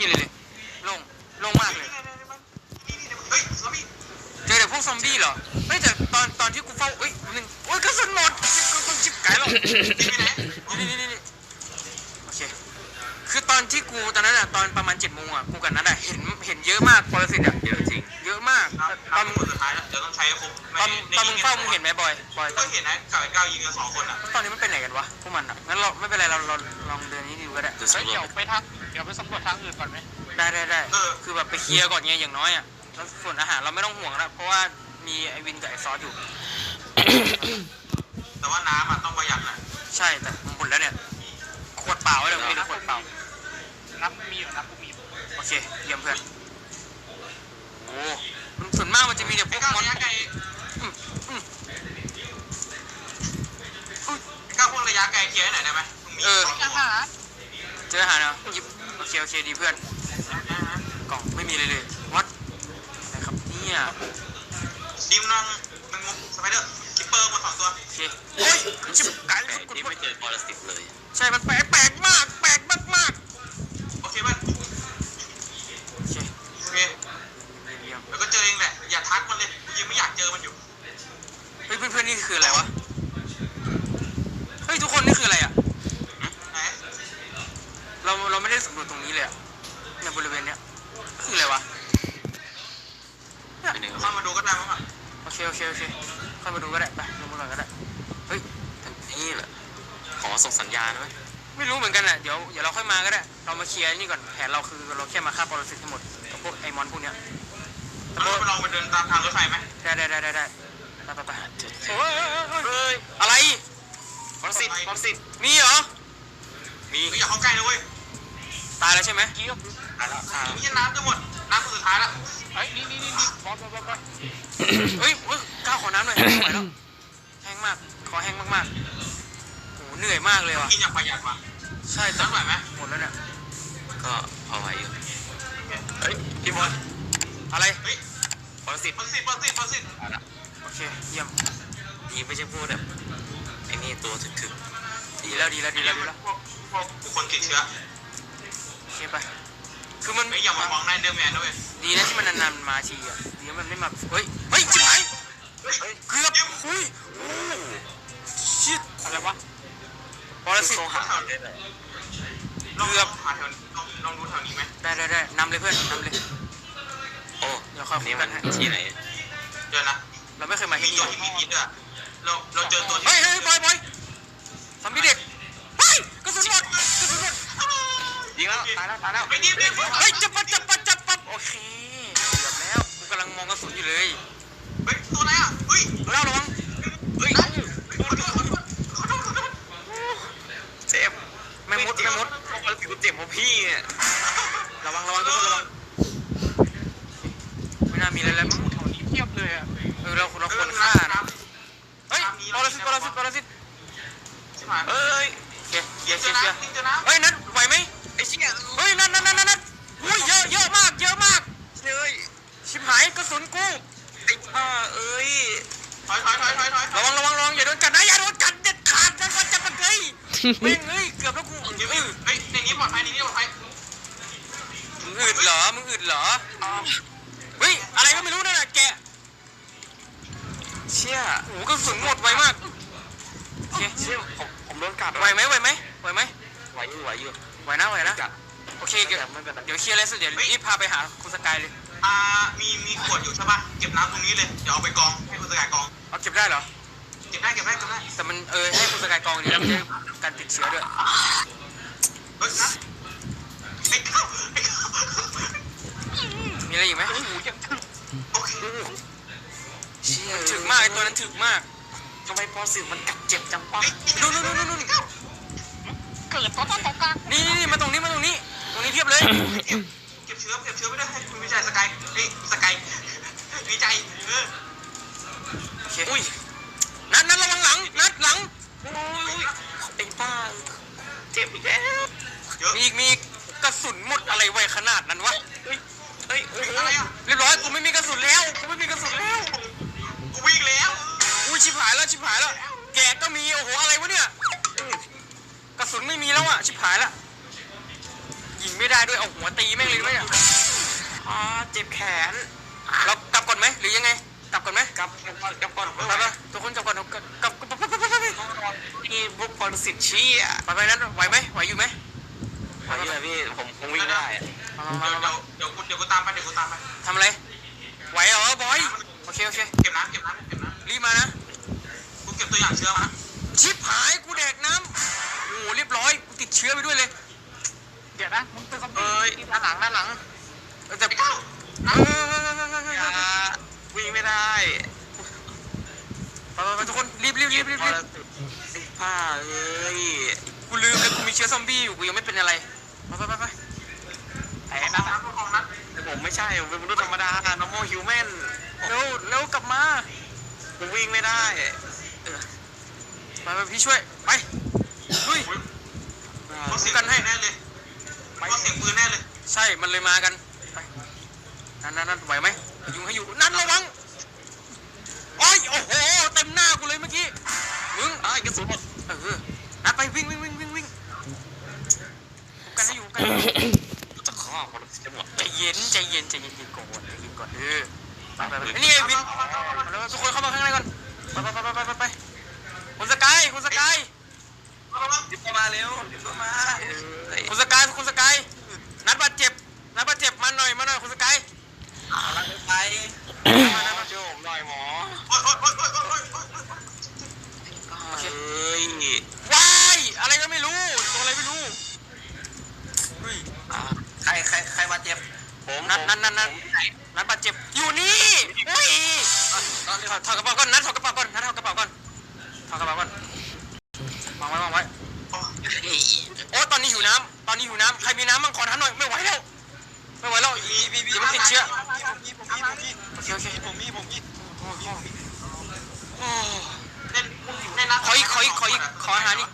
มีเลยเลยโล่งโล่งมากเลยนี่นี่เฮ้ยซอมบี้เจอแต่พวกซอมบี้เหรอไม่แต่ตอนตอนที่กูเฝ้าเอ้ยหนึ่งโอ้ยกระสุนหมดกูกูจิบไก่หรอกนี่ไปไหนนี่นี่นี่นี่โอเคคือตอนที่กูตอนนั้นอะตอนประมาณเจ็ดโมงอะกูกับนัทอะเห็นเห็นเยอะมากปรสิตอะเยอะจริงเยอะมากตตออนนมึงคนสุดท้ายแล้วเดี๋ยวต้องใช้ครบตอนตอนมึงเฝ้ามึงเห็นไหมบอยบอยตก็อนเห็นนะกับไอ้ก้าวยิงกันสองคนอะตอนนี้มันเป็นไหนกันวะพวกมันอะงั้นเราไม่เป็นไรเราเราลองเดินนี้ดูก็ได้เดี๋ยวเดี๋ยวไปทาง เดี๋ยวไปสำรวจทางอื่นก่อนไหมได้ได้ได้คือแบบไปเคลียร์ก่อนไงอย่างน้อยอะแล้วส่วนอาหารเราไม่ต้องห่วงแล้วเพราะว่ามีไอวินกับไอซอสอยู่ แต่ว่าน้ำอะต้องประหยัดนะใช่แต่หมดแล้วเนี่ยขวดเปล่าเลยไม่ได้ขวดเปล่า น้ำมีเหรอน้ำกูมีโอเคเยี่ยมเพื่อนโอ้มันส่วนมากมันจะมีเนี่ยพไอ้วกก้าวมอนระยะไกลอืมอืมไอ้ก้าวพวกระยะไกลเคลียร์ให้หน่อยได้ไหมมึงมีเออสองอาตัวหารเจออาหารเนาะหยิบโอ เคโอเคดีเพื่อน กล่องไม่มีเลยเลยวัดอะไรครับเนี่ยดิมนังแมงมุมสไปเดอร์คิปเปอร์มาสองตัวโอเคเฮ้ยชิบไก่แต่กดนี่กไม่ดเจอปรสิตเลย ใช่มันแปลกแปลกมากแปลกมากมาก โอเคป่ะ โอเค โอเค เยี่ยม แล้วก็เจอเองแหละอย่าทักมันเลยกูยังไม่อยากเจอมันอยู่ เฮ้ยเพื่อนเพื่อนนี่คืออะไรวะเฮ้ยทุกคนนี่คืออะไรอะ ไหน เราเราไม่ได้สำรวจตรงนี้เลยอะในบริเวณเนี้ยคืออะไรวะ ไปหนึ่ง เข้ามา ดูก็ได้มั้งอะโอเคโอเคโอเคเข้ามาดูก็ได้ไปลงมาก่อนก็ได้เฮ้ยนี่แหละขอส่งสัญญาณไหมไม่รู้เหมือนกันอะเดี๋ยวเดี๋ยวเราค่อยมาก็ได้ เรามาเคลียร์นี่ก่อนแผนเราคือเราแค่มาฆ่าปรสิตทั้งหมดกับพวกไอมอนพวกเนี้ยแต่เราพวกไปลองไปเดินตามทางรถไฟไหมได้ได้ได้ได้ได้ไปไปไปเจอโอ้ยเฮ้ยอะไรปรสิตปรสิตมีเหรอมีไม่อยากเข้าใกล้นะเว้ยตายแล้วใช่ไหมเกี่ยวตายแล้วค่ะนี่น้ำจะหมดน้ำคนสุดท้ายแล้ว เฮ้ยนี่นี่นี่บอลบอลบอลบอลเฮ้ยเฮ้ยก้าวขอน้ำหน่อยไม่ไหวแล้วแห้งมากขอแห้งมากๆโหเหนื่อยมากเลยว่ะกินอย่างประหยัดว่ะใช่ต่น้ำไหวไหมหมดแล้วเนี่ยก็พอไหวอยู่เฮ้ยพี่บอลอะไรเฮ้ยปรสิตปรสิตปรสิตปรสิตโอเคเยี่ยมนี่ไม่ใช่พูดแบบไอ้นี่ตัวถึกๆดีแล้วดีแล้วดีแล้วดีแล้วพวกพวกบุคคลติดเชื้อโอเคไป คือมันไม่อย่ามามองหน้าเดอร์แมนนะเว้ยดีนะที่มันนานๆมาทีอะดีนะมันไม่มาเฮ้ยเฮ้ยจิ๋วไหนเฮ้ยเกือบอุ้ยชิดอะไรวะปรสิตโทรหาได้เลยลองลองหาแถวลองลองดูแถวนี้ไหมได้ได้ได้นำเลยเพื่อนนำเลยโอ้เดี๋ยวค่อยคุนี่ยมักันนฮะที่ไหนเดี๋ยวนะเราไม่เคยมามีที่นี่ตัวที่มีพิษด้วยเราเราเจอตัวที่เฮ้ยเฮ้ยบอยบอยทำพี่เด็กเฮ้ยกระสุนหมดกระสุนหมด ยิงแล้วตายแล้วตายแล้วไม่ดีไม่ดีเฮ้ยจับปัดจับปัดจับปัดโอเคเกือบแล้วกูกำลังมองกระสุนอยู่เลยเฮ้ยตัวไหนอะเฮ้ยเล่าระวังเฮ้ยขอโทษขอโทษขอโทษขอโทษเจ็บแม่มดแม่มดปรสิตกูเจ็บเพราะพี่เนี่ยระวังระวังทุกคนระวังไม่น่ามีอะไรแล้วมั้งแถวนี้เทียบเลยอะเออเราเราควรฆ่านะเฮ้ยปรสิตปรสิตปรสิตใช่ไหมเอ้ยโอเคเคลียร์เคเจลียอร์เคลียร์น้ำเจอน้ำเฮ้ยนัทไหวไหมไอ้เชี่ยเฮ้ยนัทนัทนัทนัทนัทอุ้ยเยอะเยอะมากเยอะมากเฮ้ยชิบหายกระสุนกูไอ้บ้าเอ้ยถอยถอยถอยถอยถอยระวังระวังระวังอย่าโดนกัดนะอย่าโดนกัดเด็ดขาดนะก็จะมันเกยแม่งเอ้ยเกือบแล้วกูเดี๋ยวเออเฮ้ยในนี้ปลอดภัยในนี้ปลอดภัยมึงอึดเหรอมึงอึดเหรอเฮ้ยอะไรก็ไม่รู้นั่นน่ะแกะเชี่ยโอ้โหกระสุนหมดไวมากโอเคเชี่ยผมผมโดนกัดไหวไหมไหวไหมไหวไหมไหวอยู่ไหวอยู่ ไหวนะไหวนะกัดโอเคเดี๋ยวเดี๋ยวเคลียร์อะไรเสร็จเดี๋ยวรีบพาไปหาคุณสกายเลย อ่ามีมีขวดอยู่ใช่ป่ะเก็บน้ำตรงนี้เลยเดี๋ยวเอาไปกองให้คุณสกายกองเอาเก็บได้เหรอ เก็บได้เก็บได้เก็บได้แต่มันเออให้คุณสกายกองดีแล้วมันจะการติดเชื้อด้วย เฮ้ยนะไอ้ข้าวไอ้ข้าวมีอะไรอีกไหมโอ้โหยังถึงโอเคเชี่ยถึกมากไอตัวนั้นถึกมากทำไมปรสิตมันกัดเจ็บจังวะนู่นนู่นนู่นนู่น เกิดตอนต้นตรงกลางนี่นี่นี่มาตรงนี้มาตรงนี้ ตรงนี้เทียบเลยเก็บเชื้อเก็บเชื้อไปด้วยให้คุณวิจัยสกายเฮ้ยสกายวิจัยเออโอเคอุ้ยนัดนัดระวังหลังนัดหลังโอ้ยไอ้บ้าเจ็บอีกแล้วเยอะมีอีกมีอีกกระสุนหมดอะไรไวขนาดนั้นวะเฮ้ยเฮ้ยโอ้เฮ้ยโหอะไรอะเรียบร้อยกูไม่มีกระสุนแล้วกูไม่มีกระสุนแล้วกูวิ่งแล้วอุ้ยชิบหายแล้วชิบหายแล้วแกะก็มีโอ้โหอะไรวะเนี่ย กระสุนไม่มีแล้วอะ ชิบหายละยิงไม่ได้ด้วยเอาหัวตีแม่งเลยไหมเนี่ยอ๋อเจ็บแขน เรากลับก่อนไหมหรือยังไง กลับก่อนไหมกลับกลับก่อนกลับก่อนไปไปทุกคนกลับก่อนกลับกลับกลับกลับนี่พวกปรสิตชี้อะไปไปนั้นไหวไหมไหวอยู่ไหมไหวอยู่อะพี่ผมคงวิ่งได้เดี๋ยวเดี๋ยวกูเดี๋ยวกูตามไปเดี๋ยวกูตามไปทำอะไรไหวเหรอบอยโอเคโอเคเก็บน้ำเก็บน้ำเก็บน้ำรีบมานะกูเก็บตัวอย่างเชื้อมาชิบหายกูแดกน้ำ ยบร้อยกูติดเชื้อไปด้วยเลย เดี๋ยวนะมึงเป็นซอมบี้เอ้ยด้านหลังด้านหลังเออแต่ไอ้เก้าเอออย่าวิ่งไม่ได้ไปไปไปทุกคนรีบรีบรีบรีบปรีรบสิตไอ้ผ้าเอ้ยกูลืมเลยกูมีเชื้อซอมบี้อยู่กูยังไม่เป็นอะไรไปไปไปไปไอ้ไอ้นั่นน้ำพวกของนั้นแต่ผมไม่ใช่ผมเป็นมนุษย์ธรรมดา normal human เร็วเร็วกลับมาผมวิ่งไม่ได้ไปไปพี่ช่วยไปลุย พวกเสียงปืนแน่เลยพวกเสียงปืนแน่เลย ใช่ มันเลยมากันไปนั่นนั่นนั่นไหวไหมยุงให้อยู่ นั่นระวังโอ้ยโอ้โห เต็มหน้ากูเลยเมื่อกี้ มึงอ้ายกระสุนหมดเออนัดไปวิ่งวิ่งวิ่งวิ่งวิ่งกันให้อยู่กันให้อยู่จะข้อปรสิตจะหมดใจเย็นใจเย็นใจเย็นๆก่อนใจเย็นก่อนเออไปไปไปนี่ไงวินแล้วทุกคนเข้ามาข้างในก่อน ไปไปไปไปไปไปคุณสกายคุณสกาย รีบเข้ามาเร็วรีบเข้ามาเอ้ยคุณสกายคุณสกายนัดบาดเจ็บนัดบาดเจ็บมาหน่อยมาหน่อยคุณสกายเอาละไปมาแล้วมาช่วยผมหน่อยหมอโอ๊ยโอ๊ยโอ๊ยโอ๊ยโอ๊ยโอ๊ยเอ้ยว้ายอะไรก็ไม่รู้ตัวอะไรไม่รู้เฮ้ยอ่าใครใครใครมาเจ็บผมนัดนัดนัดนัดผมไหนนัดบาดเจ็บอยู่นี่เฮ้ยตอนนี้ถอดถอดกระเป๋าก่อนนัดถอดกระเป๋าก่อนนัดถอดกระเป๋าก่อนถอดกระเป๋าก่อน วางไว้วางไว้โอ้ตอนนี้หิวน้ำตอนนี้หิวน้ำใครมีน้ำมั่งขอน้ำหน่อยไม่ไหวแล้วไม่ไหวแล้วอีเดี๋ยวมันติดเชื้อผมมีผมมีผมมีโอเคโอเคผมมีผมมีโอ้โหโอ้เล่นเล่นนะขออีกขออีกขออีกขออาหารอีก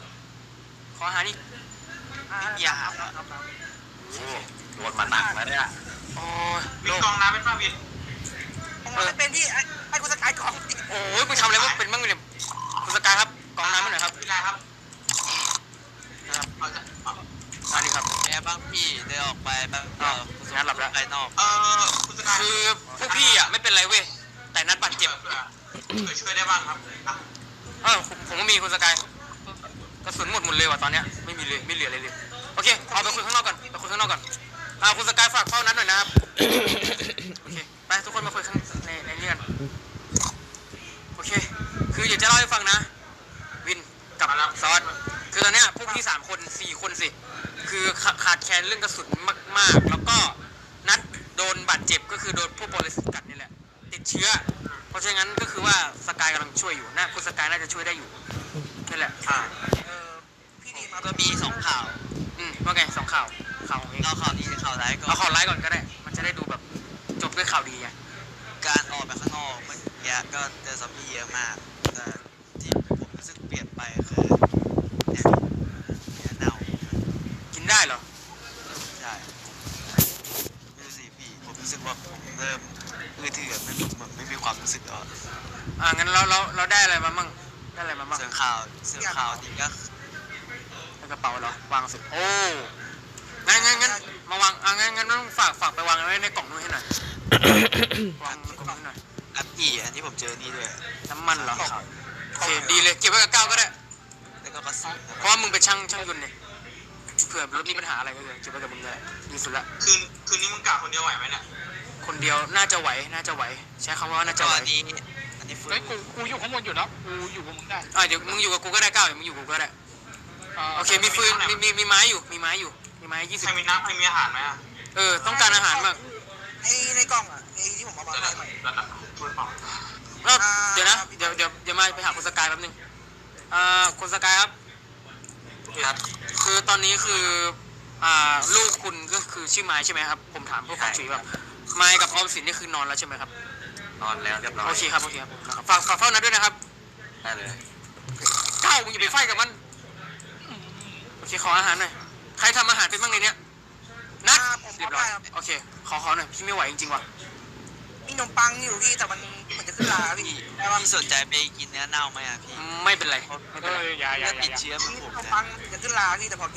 ขออาหารอีกอย่าโดนมาหนักแล้วเนี่ยโอ้ยวินกองน้ำเป็นป้าวินผมไม่เป็นที่ไอ้ไอ้กูสกายของโอ้ยมึงทำอะไรวะเป็นบ้างเนี่ยคุณสกายครับกองน้ำให้หน่อยครับวินไรครับเอาจะเอา มาดิครับ แอบบ้างพี่เดิน ออกไปแป๊บเดียวงั้นหลับแล้ว ไปนอกเออคุณสกายคือพวกพี่อะไม่เป็นไรเว้ย แต่นัดบาดเจ็บ เผื่อเผื่อช่วยได้บ้างครับอะเออผมผมก็มีคุณสกายกระสุนหมดหมดเลยว่ะตอนเนี้ยไม่มีเลยไม่เหลืออะไรเลยโอเคเอาไปคุยข้างนอกก่อนไปคุยข้างนอกก่อนอ่าคุณสกายฝากเฝ้านัดหน่อยนะครับโอเคไปทุกคนมาคุยข้างในในนี้กันโอเค คืออยากจะเล่าให้ฟังนะ วินกับซอสคือตอนเนี้ยพวกพี่สามคนสี่คนสิ คือขาขาดแคลนเรื่องกระสุนมาก ๆ แล้วก็นัดโดนบาดเจ็บก็คือโดนพวกบริสุทธิ์กัดนี่แหละ ติดเชื้อ เพราะฉะนั้นก็คือว่าสกายกำลังช่วยอยู่นะคุณสกายน่าจะช่วยได้อยู่นั่นแหละอ่าเออพี่ดีมาก็มีสองข่าว อืมว่าไงสองข่าวข่าวของเองเอาข่าวดีข่าวร้ายก่อเอานข่าวร้ายก่อนก็ได้ มันจะได้ดูแบบจบด้วยข่าวดีไงการออกไปข้างนอกเมื่อกี้ก็เจอซอมบี้เยอะมากแต่ที่ผมรู้สึกเปลี่ยนไปคือเนี่ยเนี่ยเน่า กินได้เหรอ ใช่ไม่รู้สิพี่ผมรู้สึกว่าผมเริ่มมือถือไม่เหมือนไม่มีความรู้สึกแล้วอะ อ่างั้นเราเราเราได้อะไรมามั่งได้อะไรมามั่ง เสือข่าวเสือข่าวดีก็ ในกระเป๋า เหรอวางสิโอ้งั้นงั้นงั้นมาวางอ่างั้นงั้นต้องฝากฝากไปวางไว้ในกล่องนู้นให้หน่อยวางในกล่องนู้นให้หน่อยอัพพี่อันนี้ผมเจอนี่ด้วยน้ำมันเหรอโอเคดีเลยเก็บไว้กับก้าวก็ได้แล้วก็กระสุนเพราะว่ามึงเป็นช่างช่างยนต์เนี่ยเผื่อรถมีปัญหาอะไรก็เลยเก็บไว้กับมึงเลยดีสุดละคืนคืนนี้มึงกะคนเดียวไหวไหมเนี่ยคนเดียวน่าจะไหวน่าจะไหวใช้คำว่าน่าจะจอไหวอันนี้อันนี้ฟื้เฮ้ยนกูกูอยู่ข้างบนอยู่แล้วกูอยู่กับมึงได้อ่าเดี๋ยวมึงอยู่กับกูก็ได้ก้าวเดี๋ยวมึงอยู่กับกูก็ได้ โอเคมีฟืนมีมีมีไม้อยู่มีไม้อยู่มีไม้ยี่สิใคบรมีน้ำใครมีอาหารไหมอะเออต้องการอาหารมากไอ้ในกล่องอะไอ้ที่ผมเอามาระให้ดับใหม่ระดับช่วยเปล่าแล้วเดี๋ยวนะเดี๋ยวเดี๋ยวเดี๋ยวมาไปหาคุณสกายแป๊บนึงอ่าคุณสกายครับ ครับ คือตอนนี้คืออ่าลูกคุณก็คือชื่อไม้ใช่ไหมครับ ผมถามพวกของชุยแบบไม้กับออมสินนี่คือนอนแล้วใช่ไหมครับนอนแล้วเรียบร้อยโอเคครับโอเคครับผมนะครับฝากฝากเฝ้านัดด้วยนะครับได้เลย เก้ามึงอย่าไปไฟกับมันโอ เคขออาหารหน่อย ใครทำอาหารเป็นบ้างในเนี้ย นัดเรียบร้อยโอเค ขอขอหน่อย พี่ไม่ไหวจริงๆว่ะ มีขนมปังอยู่พี่แต่มันเหมือนจะขึ้นราพี่พี่ได้ปะพี่สนใจไปกินเนื้อเน่าไหมอะพี่ไม่เป็นไร ไม่เอเป็นไรออย่าอย่าเลือดอย่าติดเชื้อเหมือนมีผมขนมเนี่ยปังจะขึ้นราพี่แต่พอกิน